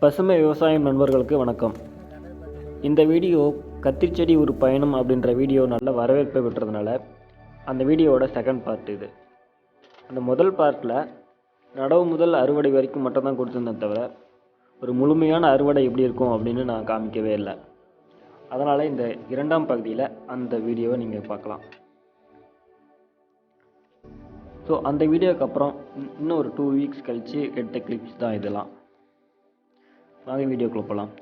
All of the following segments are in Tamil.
பசுமை விவசாயம் நண்பர்களுக்கு வணக்கம். இந்த வீடியோ கத்திரிச்செடி ஒரு பயணம் அப்படின்ற வீடியோ நல்ல வரவேற்பை பெற்றதுனால அந்த வீடியோவோட செகண்ட் பார்ட் இது. அந்த முதல் பார்ட்டில் நடவு முதல் அறுவடை வரைக்கும் மட்டும் தான் கொடுத்துருந்தேன் தவிர ஒரு முழுமையான அறுவடை எப்படி இருக்கும் அப்படின்னு நான் காமிக்கவே இல்லை. அதனால் இந்த இரண்டாம் பகுதியில் அந்த வீடியோவை நீங்கள் பார்க்கலாம். ஸோ அந்த வீடியோக்கு அப்புறம் இன்- இன்னும் ஒரு டூ வீக்ஸ் கழித்து எடுத்த கிளிப்ஸ் தான் இதெல்லாம். வாங்க வீடியோக்குள்ளே போகலாம்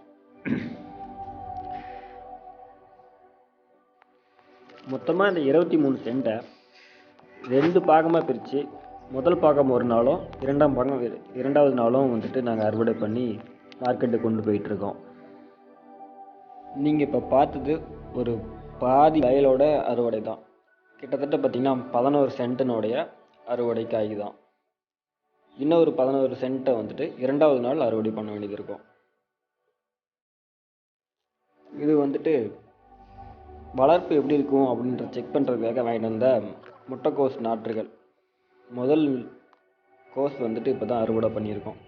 மொத்தமாக இந்த இருபத்தி மூணு சென்ட்டை ரெண்டு பாகமாக பிரித்து முதல் பாகம் ஒரு நாளும் இரண்டாம் பாகம் இரண்டாவது நாளும் வந்துட்டு நாங்கள் அறுவடை பண்ணி மார்க்கெட்டுக்கு கொண்டு போயிட்டுருக்கோம். நீங்கள் இப்போ பார்த்தது ஒரு பாதி வயலோட அறுவடை தான். கிட்டத்தட்ட பார்த்திங்கன்னா பதினோரு சென்ட்டினுடைய அறுவடை காய் தான். இன்னும் ஒரு பதினோரு சென்ட்டை வந்துட்டு இரண்டாவது நாள் அறுவடை பண்ண வேண்டியது இருக்கும். இது வந்துட்டு வளர்ப்பு எப்படி இருக்கும் அப்படின்ற செக் பண்ணுறதுக்காக வாங்கிட்டு வந்த முட்டைக்கோஸ் நாற்றுகள். முதல் கோஸ் வந்துட்டு இப்போ தான் அறுவடை பண்ணியிருக்கோம்.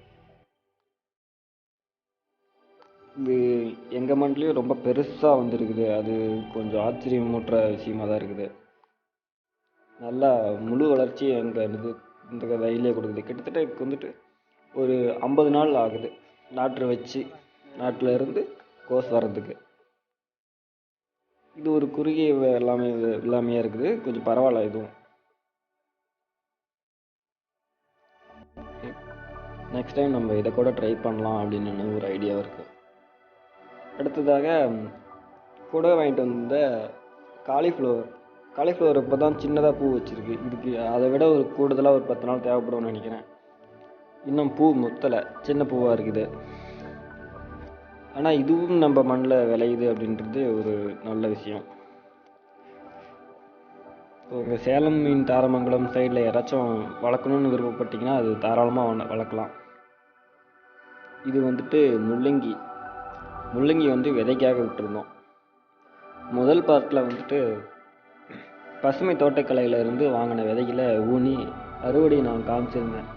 இது எங்கள் மண்ட்லேயும் ரொம்ப பெருசாக வந்துருக்குது. அது கொஞ்சம் ஆச்சரியமூட்டுற விஷயமா தான் இருக்குது. நல்லா முழு வளர்ச்சி எங்கள் இது இந்த வயலே கொடுக்குது. கிட்டத்தட்ட இதுக்கு வந்துட்டு ஒரு ஐம்பது நாள் ஆகுது. நாற்று வச்சு நாட்டில் இருந்து கோஸ் வர்றதுக்கு. இது ஒரு குறுகிய எல்லாமே எல்லாமையாக இருக்குது. கொஞ்சம் பரவாயில்ல இதுவும் நெக்ஸ்ட் டைம் நம்ம இதை கூட ட்ரை பண்ணலாம் அப்படின்னு ஒரு ஐடியாவும் இருக்குது அடுத்ததாக கூட வாங்கிட்டு வந்த காலிஃப்ளவர் காலிஃப்ளவர் இப்போ தான் சின்னதாக பூ வச்சுருக்கு. இதுக்கு அதை விட ஒரு கூடுதலாக ஒரு பத்து நாள் தேவைப்படும்னு நினைக்கிறேன். இன்னும் பூ முத்தலை. சின்ன பூவாக இருக்குது. ஆனால் இதுவும் நம்ம மண்ணில் விளையுது அப்படின்றது ஒரு நல்ல விஷயம். இப்போ சேலம் மீன் தாரமங்கலம் சைடில் யாராச்சும் வளர்க்கணுன்னு விருப்பப்பட்டீங்கன்னா அது தாராளமாக வளர்க்கலாம். இது வந்துட்டு முள்ளங்கி. முள்ளங்கி வந்து விதைக்காக விட்டுருந்தோம். முதல் பார்ட்டில் வந்துட்டு பசுமை தோட்டக்கலையிலேருந்து வாங்கின விதைகளை ஊனி அறுவடை நான் காமிச்சிருந்தேன்.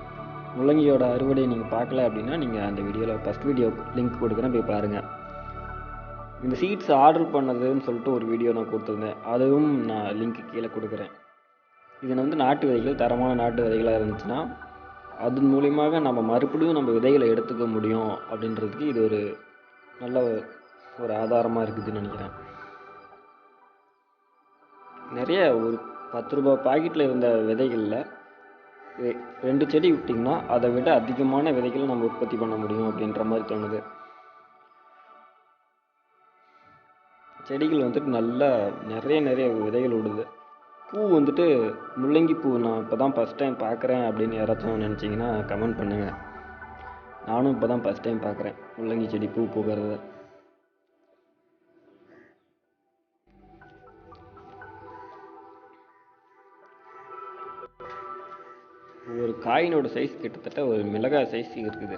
முள்ளங்கியோட அறுவடையை நீங்கள் பார்க்கல அப்படின்னா நீங்கள் அந்த வீடியோவில் ஃபஸ்ட் வீடியோ லிங்க் கொடுக்குறேன். போய் பாருங்கள் இந்த சீட்ஸ் ஆர்டர் பண்ணதுன்னு சொல்லிட்டு ஒரு வீடியோ நான் கொடுத்துருந்தேன். அதுவும் நான் லிங்க் கீழே கொடுக்குறேன். இதில் வந்து நாட்டு விதைகள் தரமான நாட்டு விதைகளாக இருந்துச்சுன்னா அதன் மூலியமாக நம்ம மறுபடியும் நம்ம விதைகளை எடுத்துக்க முடியும் அப்படின்றதுக்கு இது ஒரு நல்ல ஒரு ஆதாரமாக இருக்குதுன்னு நினைக்கிறேன். நிறைய ஒரு பத்து ரூபாய் பாக்கெட்டில் இருந்த விதைகளில் ரெண்டு செடி விட்டிங்கன்னா அதை விட அதிகமான விதைகளை நம்ம உற்பத்தி பண்ண முடியும் அப்படின்ற மாதிரி தோணுது. செடிகள் வந்துட்டு நல்லா நிறைய நிறைய விதைகள் விடுது பூ வந்துட்டு முள்ளங்கி பூ நான் இப்போ தான் ஃபஸ்ட் டைம் பார்க்குறேன் அப்படின்னு யாராச்சும் நினச்சிங்கன்னா கமெண்ட் பண்ணுங்கள் நானும் இப்போ தான் ஃபஸ்ட் டைம் பார்க்குறேன் முள்ளங்கி செடி பூ பூக்கிறது ஒரு காயினோட சைஸ் கிட்டத்தட்ட ஒரு மிளகாய் சைஸ் இருக்குது.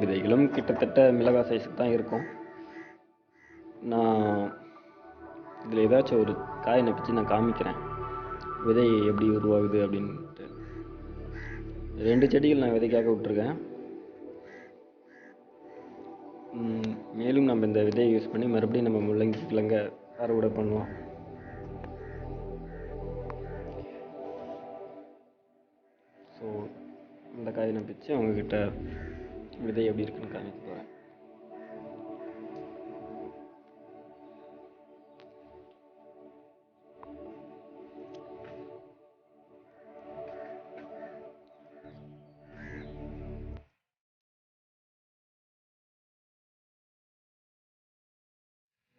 விதைகளும் கிட்டத்தட்ட மிளகாய் சைஸுக்கு தான் இருக்கும். நான் இதில் ஏதாச்சும் ஒரு காய் பிச்சு நான் காமிக்கிறேன். விதை எப்படி உருவாகுது அப்படின்ட்டு. ரெண்டு செடிகள் நான் விதைக்காக விட்டுருக்கேன். மேலும் நம்ம இந்த விதையை யூஸ் பண்ணி மறுபடியும் நம்ம முள்ளங்கி கிழங்க அறுவடை பண்ணுவோம். ஸோ அந்த காயை நான் பிச்சு அவங்கக்கிட்ட விதை எப்படி இருக்குன்னு காமிக்க போகிறேன்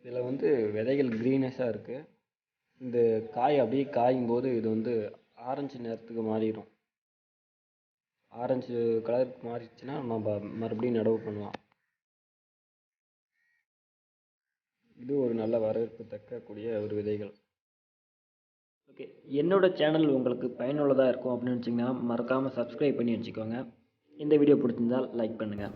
இதில் வந்து விதைகள் க்ரீனஸாக இருக்குது இந்த காய் அப்படியே காயும் போது இது வந்து ஆரஞ்சு நிறத்துக்கு மாறிடும். ஆரஞ்சு கலர் மாறிடுச்சுன்னா நம்ம மறுபடியும் நடவு பண்ணலாம். இது ஒரு நல்ல வரவேற்பு தக்கக்கூடிய ஒரு விதைகள். ஓகே என்னோடய சேனல் உங்களுக்கு பயனுள்ளதாக இருக்கும் அப்படின்னு வச்சிங்கன்னா மறக்காமல் சப்ஸ்கிரைப் பண்ணி வச்சுக்கோங்க. இந்த வீடியோ பிடிச்சிருந்தால் லைக் பண்ணுங்கள்